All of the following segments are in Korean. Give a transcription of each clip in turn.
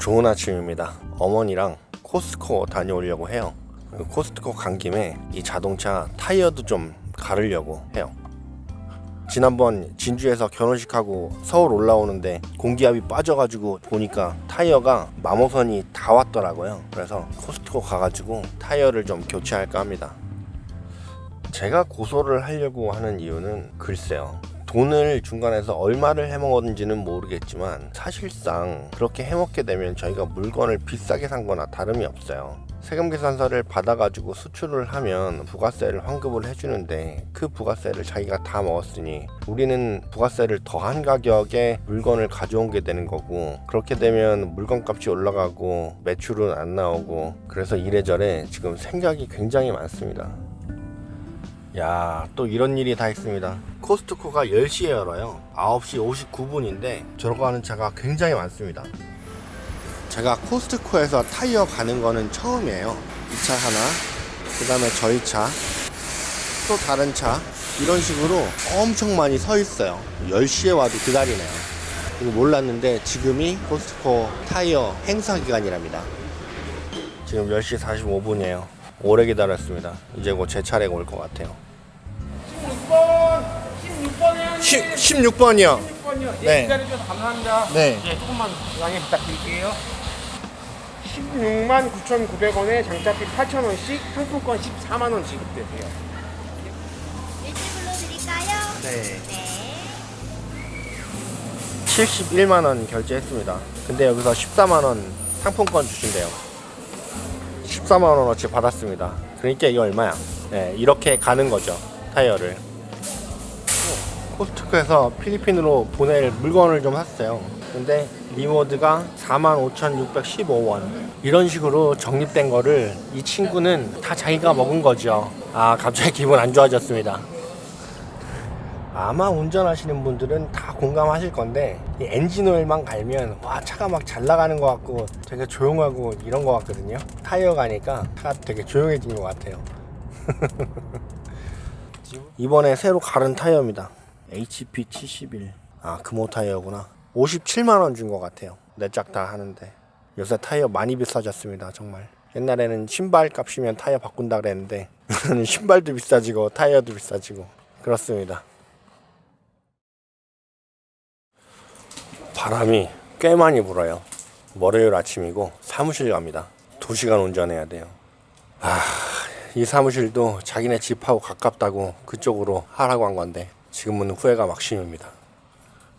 좋은 아침입니다. 어머니랑 코스트코 다녀오려고 해요. 그 코스트코 간 김에 이 자동차 타이어도 좀 가르려고 해요. 지난번 진주에서 결혼식하고 서울 올라오는데 공기압이 빠져가지고 보니까 타이어가 마모선이 다 왔더라고요. 그래서 코스트코 가가지고 타이어를 좀 교체할까 합니다. 제가 고소를 하려고 하는 이유는 글쎄요. 돈을 중간에서 얼마를 해먹었는지는 모르겠지만 사실상 그렇게 해먹게 되면 저희가 물건을 비싸게 산 거나 다름이 없어요. 세금 계산서를 받아가지고 수출을 하면 부가세를 환급을 해주는데 그 부가세를 자기가 다 먹었으니 우리는 부가세를 더한 가격에 물건을 가져온 게 되는 거고 그렇게 되면 물건 값이 올라가고 매출은 안 나오고 그래서 이래저래 지금 생각이 굉장히 많습니다. 야, 또 이런 일이 다 있습니다. 코스트코가 10시에 열어요. 9시 59분인데 들어가는 차가 굉장히 많습니다. 제가 코스트코에서 타이어 가는 거는 처음이에요. 이 차 하나, 그 다음에 저희 차, 또 다른 차, 이런 식으로 엄청 많이 서 있어요. 10시에 와도 기다리네요. 이거 몰랐는데 지금이 코스트코 타이어 행사 기간이랍니다. 지금 10시 45분이에요. 오래 기다렸습니다. 이제 곧 제 차례가 올 것 같아요. 16번에 16번이요. 16번이요. 네. 네. 기다려주셔서 감사합니다. 네. 예, 조금만 양해 부탁드릴게요. 16만 9,900원에 장착비 8,000원씩 상품권 14만원 지급되세요. 일찍 불러드릴까요? 네. 네. 71만 원 결제했습니다. 근데 여기서 14만 원 상품권 주신대요. 14만 원어치 받았습니다. 그러니까 이게 얼마야? 네, 이렇게 가는 거죠. 타이어를. 코스트코에서 필리핀으로 보낼 물건을 좀 샀어요. 근데 리워드가 45,615원. 이런 식으로 적립된 거를 이 친구는 다 자기가 먹은 거죠. 아, 갑자기 기분 안 좋아졌습니다. 아마 운전하시는 분들은 다 공감하실 건데 이 엔진 오일만 갈면 와 차가 막 잘 나가는 것 같고 되게 조용하고 이런 것 같거든요 타이어 가니까 차가 되게 조용해진 것 같아요 이번에 새로 갈은 타이어입니다 HP 71 아 금호 타이어구나. 57만원 준 것 같아요. 네짝다 하는데. 요새 타이어 많이 비싸졌습니다 정말. 옛날에는 신발 값이면 타이어 바꾼다 그랬는데 신발도 비싸지고 타이어도 비싸지고 그렇습니다. 바람이 꽤 많이 불어요. 월요일 아침이고 사무실 갑니다. 2시간 운전해야 돼요. 아, 이 사무실도 자기네 집하고 가깝다고 그쪽으로 하라고 한 건데 지금은 후회가 막심입니다.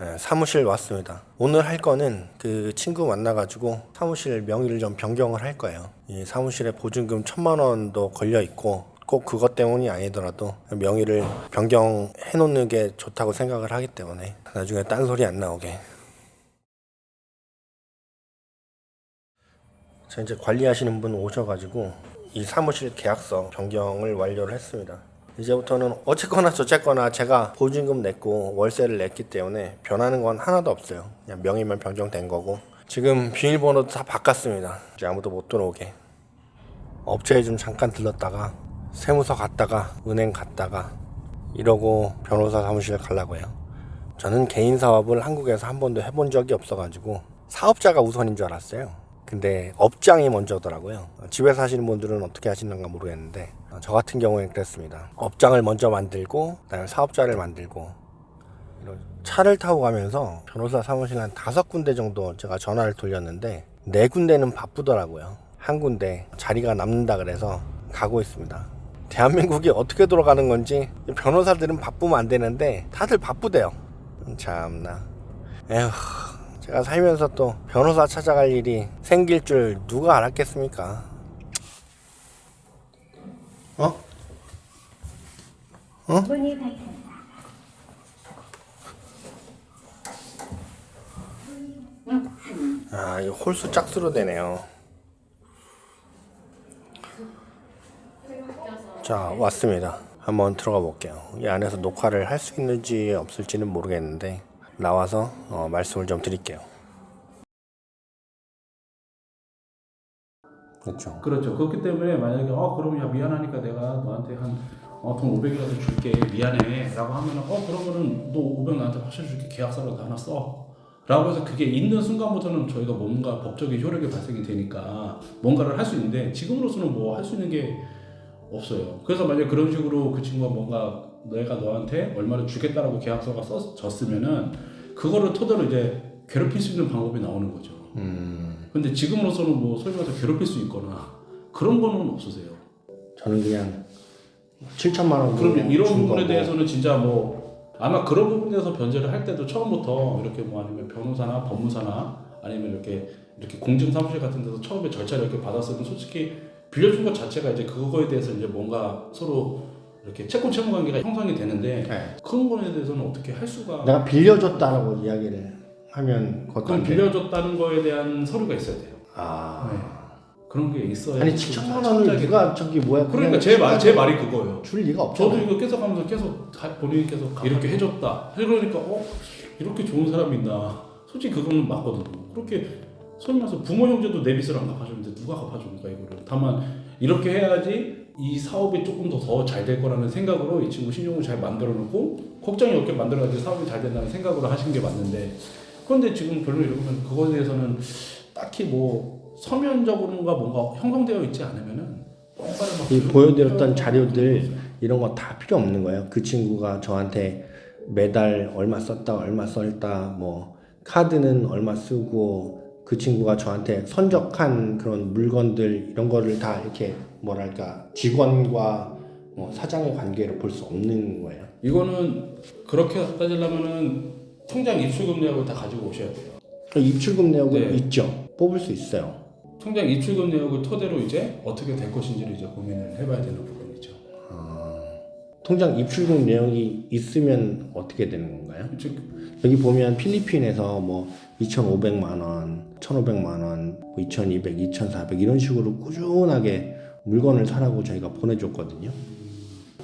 네, 사무실 왔습니다. 오늘 할 거는 그 친구 만나가지고 사무실 명의를 좀 변경을 할 거예요. 이 사무실에 보증금 천만 원도 걸려 있고 꼭 그것 때문이 아니더라도 명의를 변경해 놓는 게 좋다고 생각을 하기 때문에 나중에 딴 소리 안 나오게 자 이제 관리하시는 분 오셔가지고 이 사무실 계약서 변경을 완료를 했습니다. 이제부터는 어쨌거나 저쨌거나 제가 보증금 냈고 월세를 냈기 때문에 변하는 건 하나도 없어요. 그냥 명의만 변경된 거고 지금 비밀번호도 다 바꿨습니다. 이제 아무도 못 들어오게. 업체에 좀 잠깐 들렀다가 세무서 갔다가 은행 갔다가 이러고 변호사 사무실 가려고 해요. 저는 개인 사업을 한국에서 한 번도 해본 적이 없어가지고 사업자가 우선인 줄 알았어요. 근데 업장이 먼저더라고요. 집에 사시는 분들은 어떻게 하시는가 모르겠는데 어, 저 같은 경우에는 그랬습니다. 업장을 먼저 만들고 그다음에 사업자를 만들고 이런 차를 타고 가면서 변호사 사무실 한 다섯 군데 정도 제가 전화를 돌렸는데 네 군데는 바쁘더라고요. 한 군데 자리가 남는다 그래서 가고 있습니다. 대한민국이 어떻게 돌아가는 건지 변호사들은 바쁘면 안 되는데 다들 바쁘대요. 음, 참나. 에휴. 제가 살면서 또 변호사 찾아갈 일이 생길 줄 누가 알았겠습니까? 어? 닫힙니다. 아, 이거 홀수 짝수로 되네요. 자, 왔습니다. 한번 들어가 볼게요. 이 안에서 녹화를 할 수 있는지 없을지는 모르겠는데 나와서 어, 말씀을 좀 드릴게요. 그렇죠. 그렇죠. 그렇기 때문에 만약에 어 그러면 야 미안하니까 내가 너한테 한돈 500이라도 줄게 미안해 라고 하면은 어 그러면은 너 500 나한테 확실히 줄게 계약서라도 하나 써라고 라고 해서 그게 있는 순간부터는 저희가 뭔가 법적인 효력이 발생이 되니까 뭔가를 할 수 있는데 지금으로서는 뭐 할 수 있는 게 없어요. 그래서 만약 그런 식으로 그 친구가 뭔가 내가 너한테 얼마를 주겠다라고 계약서가 써졌으면은 그거를 토대로 이제 괴롭힐 수 있는 방법이 나오는 거죠. 음, 근데 지금으로서는 뭐 소위 말해서 괴롭힐 수 있거나 그런 거는 없으세요. 저는 그냥 7천만 원. 그럼 이런 준 부분에. 대해서는 진짜 뭐 아마 그런 부분에 대해서 변제를 할 때도 처음부터 이렇게 뭐 아니면 변호사나 법무사나 아니면 이렇게 이렇게 공증 사무실 같은 데서 처음에 절차를 이렇게 받았으면 솔직히 빌려준 것 자체가 이제 그거에 대해서 이제 뭔가 서로 이렇게 채권 채무 관계가 형성이 되는데 네. 그런 거에 대해서는 어떻게 할 수가 내가 빌려줬다라고 이야기를 하면 돼. 빌려줬다는 거에 대한 서류가 있어야 돼요. 아. 네. 그런 게 있어야 아니 좀 7천만 잘 원을 누가 저기 뭐야? 그러니까 제 말 제 말이 그거예요. 줄 리가 저도 없잖아요. 이거 계속 하면서 계속 가- 본인이 계속 이렇게 해줬다. 그러니까 어 이렇게 좋은 사람이 있나. 솔직히 그거는 맞거든요. 그렇게 소위 말해서 부모 형제도 내 빚을 안 갚아주는데 누가 갚아줍니까 이거를. 다만 이렇게 해야지 이 사업이 조금 더 더 잘 될 거라는 생각으로 이 친구 신용을 잘 만들어 놓고 걱정이 없게 만들어야지 사업이 잘 된다는 생각으로 하신 게 맞는데 그런데 지금 별로 이러면 그거에 대해서는 딱히 뭐 서면적으로가 뭔가 형성되어 있지 않으면은 이 보여드렸던 자료들 이런 거 다 필요 없는 거예요. 그 친구가 저한테 매달 얼마 썼다, 얼마 썼다, 뭐 카드는 얼마 쓰고 그 친구가 저한테 선적한 그런 물건들 이런 거를 다 이렇게 뭐랄까 직원과 뭐 사장의 관계로 볼수 없는 거예요. 이거는 그렇게 따지려면은 통장 입출금 내역을 다 가지고 오셔야 돼요. 그 입출금 내역은 네. 있죠. 뽑을 수 있어요. 통장 입출금 내역을 토대로 이제 어떻게 될 것인지를 이제 고민을 해봐야 되는 부분이죠. 통장 입출금 내역이 있으면 어떻게 되는 건가요? 즉 여기 보면 필리핀에서 뭐 2,500만 원, 1,500만 원, 뭐 2,200, 2,400 이런 식으로 꾸준하게 물건을 사라고 저희가 보내줬거든요.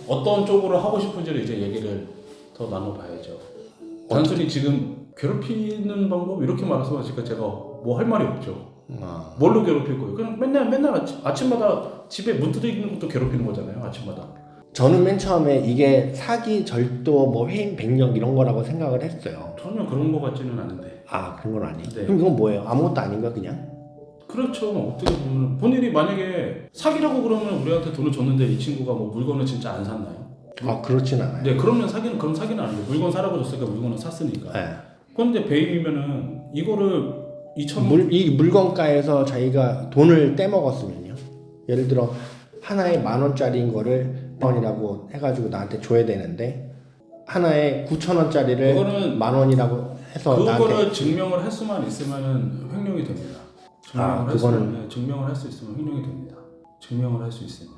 어떤 쪽으로 하고 싶은지를 이제 얘기를 더 나눠봐야죠. 단순히 지금 괴롭히는 방법 이렇게 말씀하시니까 제가 뭐 할 말이 없죠. 아, 뭘로 괴롭힐 거예요? 그냥 맨날 맨날 아침, 아침 마다 집에 문 뜯어 있는 것도 괴롭히는 거잖아요. 아침마다. 저는 맨 처음에 이게 사기, 절도, 뭐 회인 백령 이런 거라고 생각을 했어요. 전혀 그런 거 같지는 않은데. 아 그런 건 아니. 네. 그럼 이건 뭐예요? 아무것도 아닌가 그냥? 그렇죠. 어떻게 보면 본인이 만약에 사기라고 그러면 우리한테 돈을 줬는데 이 친구가 뭐 물건을 진짜 안 샀나요? 아 그렇진 않아요. 네, 그러면 사기는 그럼 사기는 아니고 물건 사라고 줬으니까 물건을 샀으니까. 네. 그런데 배임이면은 이거를 2천 물, 이 물건가에서 자기가 돈을 떼먹었으면요. 예를 들어 하나에 만 원짜리인 거를 만 원이라고 해가지고 나한테 줘야 되는데 하나에 9천 원짜리를 그거는 만 원이라고 해서 나한테 그거를 증명을 할 수만 있으면은 횡령이 됩니다. 증명을 아, 할 그거는- 수만, 네, 증명을 할 수 있으면 횡령이 됩니다. 증명을 할 수 있으면.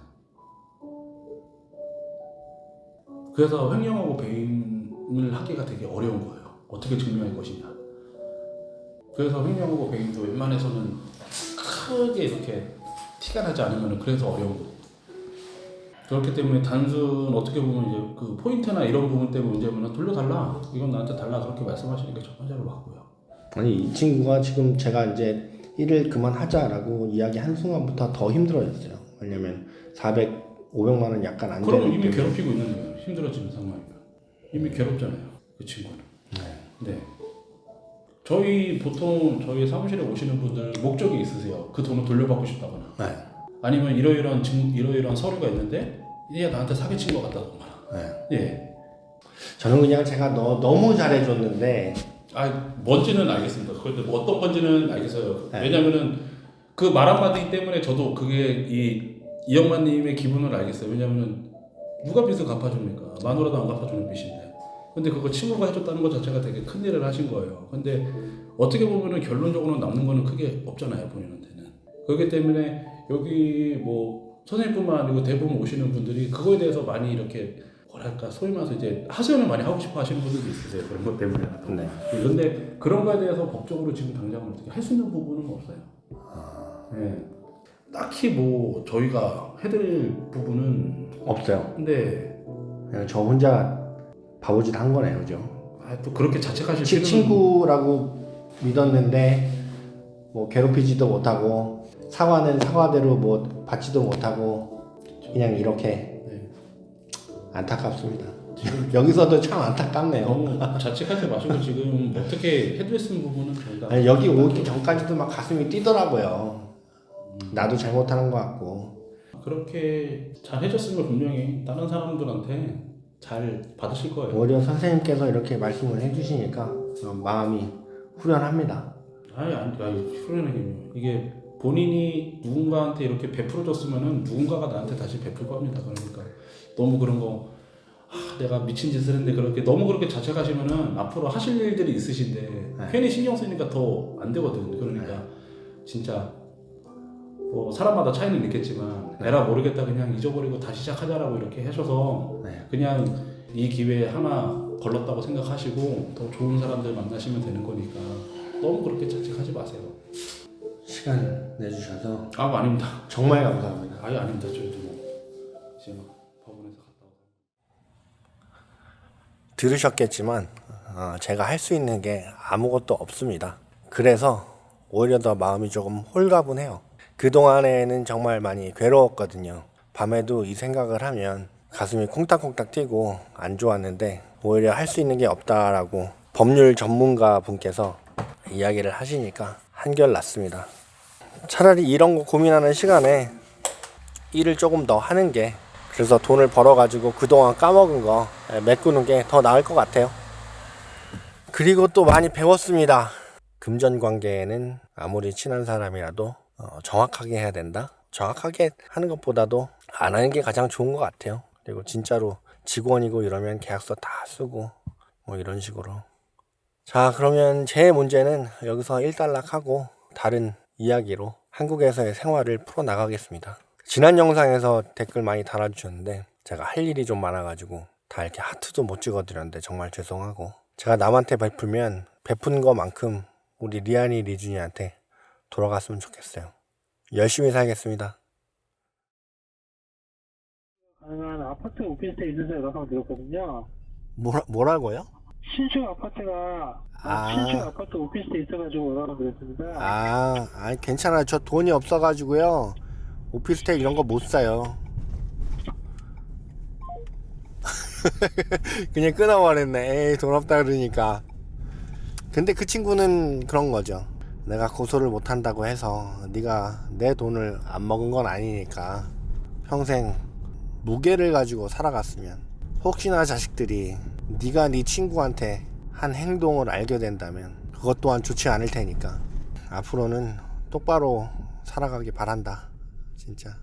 그래서 횡령하고 배임을 하기가 되게 어려운 거예요. 어떻게 증명할 것이냐. 그래서 횡령하고 배임도 웬만해서는 크게 이렇게 티가 나지 않으면 그래서 어려운 거예요. 그렇기 때문에 단순 어떻게 보면 이제 그 포인트나 이런 부분 때문에 문제면 돌려달라. 이건 나한테 달라. 그렇게 말씀하시는 게 첫 번째로 맞고요. 아니 이 친구가 지금 제가 이제 일을 그만하자라고 이야기 한 순간부터 더 힘들어졌어요. 왜냐면 400, 500만 원 약간 안 되는 이미 때문에 괴롭히고 있는 거예요. 힘들어지는 상황이면 이미 괴롭잖아요. 그 친구는. 네. 저희 보통 저희 사무실에 오시는 분들 목적이 있으세요. 그 돈을 돌려받고 싶다거나 네. 아니면 이러이러한 증 이러이러한 서류가 있는데 얘가 나한테 사기친 것 같다거나. 네. 예. 저는 그냥 제가 너, 너무 잘해줬는데 아 뭔지는 알겠습니다. 그런데 뭐 어떤 건지는 알겠어요. 네. 왜냐면은 그 말 한마디 때문에 저도 그게 이 이영만님의 기분을 알겠어요. 왜냐면은 누가 빚을 갚아줍니까? 마누라도 안 갚아주는 빚인데. 근데 그거 친구가 해줬다는 것 자체가 되게 큰 일을 하신 거예요. 근데 어떻게 보면은 결론적으로 남는 거는 크게 없잖아요 본인한테는. 그렇기 때문에 여기 뭐 선생님뿐만 아니고 대부분 오시는 분들이 그거에 대해서 많이 이렇게 뭐랄까 소위 말해서 이제 하소연을 많이 하고 싶어 하시는 분들도 있으세요 그런 것 때문에. 네. 그런데 그런 거에 대해서 법적으로 지금 당장 어떻게 할 수 있는 부분은 없어요. 네. 딱히 뭐 저희가 해드릴 부분은 없어요. 근데 그냥 저 혼자 바보짓 한 거네요, 그죠? 아, 또 그렇게 자책하실 치, 필요는 친구라고 믿었는데 뭐 괴롭히지도 못하고 사과는 사과대로 뭐 받지도 못하고 그냥 이렇게 네. 안타깝습니다. 여기서도 참 안타깝네요. 너무 자책하지 마시고 지금 어떻게 해드렸으면 부분은 저희가 아니, 여기 오기 전까지도 막 가슴이 뛰더라고요. 나도 잘못하는 것 같고. 그렇게 잘 해줬으면 분명히 다른 사람들한테 잘 받으실 거예요. 오히려 선생님께서 이렇게 말씀을 해주시니까 어, 마음이 후련합니다. 아니 아니 아니 후련하게 이게 본인이 누군가한테 이렇게 베풀어줬으면은 누군가가 나한테 다시 베풀 겁니다. 그러니까 너무 그런 거 아, 내가 미친 짓을 했는데 그렇게 너무 그렇게 자책하시면은 앞으로 하실 일들이 있으신데 네. 괜히 신경 쓰니까 더 안 되거든. 그러니까 진짜 뭐 사람마다 차이는 있겠지만 네. 에라 모르겠다 그냥 잊어버리고 다시 시작하자라고 이렇게 하셔서 네. 그냥 이 기회에 하나 걸렀다고 생각하시고 더 좋은 사람들 만나시면 되는 거니까 너무 그렇게 자책하지 마세요. 시간 내주셔서 아 아닙니다. 정말 감사합니다. 아예 아닙니다. 저희도 뭐 지금 법원에서 갔다 와서. 들으셨겠지만 어, 제가 할 수 있는 게 아무것도 없습니다. 그래서 오히려 더 마음이 조금 홀가분해요. 그 동안에는 정말 많이 괴로웠거든요. 밤에도 이 생각을 하면 가슴이 콩닥콩닥 뛰고 안 좋았는데 오히려 할 수 있는 게 없다라고 법률 전문가 분께서 이야기를 하시니까 한결 낫습니다. 차라리 이런 거 고민하는 시간에 일을 조금 더 하는 게 그래서 돈을 벌어가지고 그동안 까먹은 거 예, 메꾸는 게 더 나을 것 같아요. 그리고 또 많이 배웠습니다. 금전 관계에는 아무리 친한 사람이라도 어, 정확하게 해야 된다. 정확하게 하는 것보다도 안 하는 게 가장 좋은 것 같아요. 그리고 진짜로 직원이고 이러면 계약서 다 쓰고 뭐 이런 식으로. 자 그러면 제 문제는 여기서 일단락하고 다른 이야기로 한국에서의 생활을 풀어 나가겠습니다. 지난 영상에서 댓글 많이 달아주셨는데 제가 할 일이 좀 많아가지고 다 이렇게 하트도 못 찍어드렸는데 정말 죄송하고 제가 남한테 베풀면 베푼 것만큼 우리 리안이 리준이한테 돌아갔으면 좋겠어요. 열심히 살겠습니다. 가능한 아파트 오피스텔 있는 데 연락하면 되었거든요. 뭐라, 뭐라고요? 신축 아파트가 아. 신축 아파트 오피스텔 있어가지고 연락하면 되었습니다. 아, 아 괜찮아요. 저 돈이 없어가지고요. 오피스텔 이런 거 못 사요. 그냥 끊어버렸네. 에이, 돈 없다 그러니까. 근데 그 친구는 그런 거죠. 내가 고소를 못 한다고 해서 네가 내 돈을 안 먹은 건 아니니까 평생 무게를 가지고 살아갔으면 혹시나 자식들이 네가 네 친구한테 한 행동을 알게 된다면 그것 또한 좋지 않을 테니까 앞으로는 똑바로 살아가기 바란다 진짜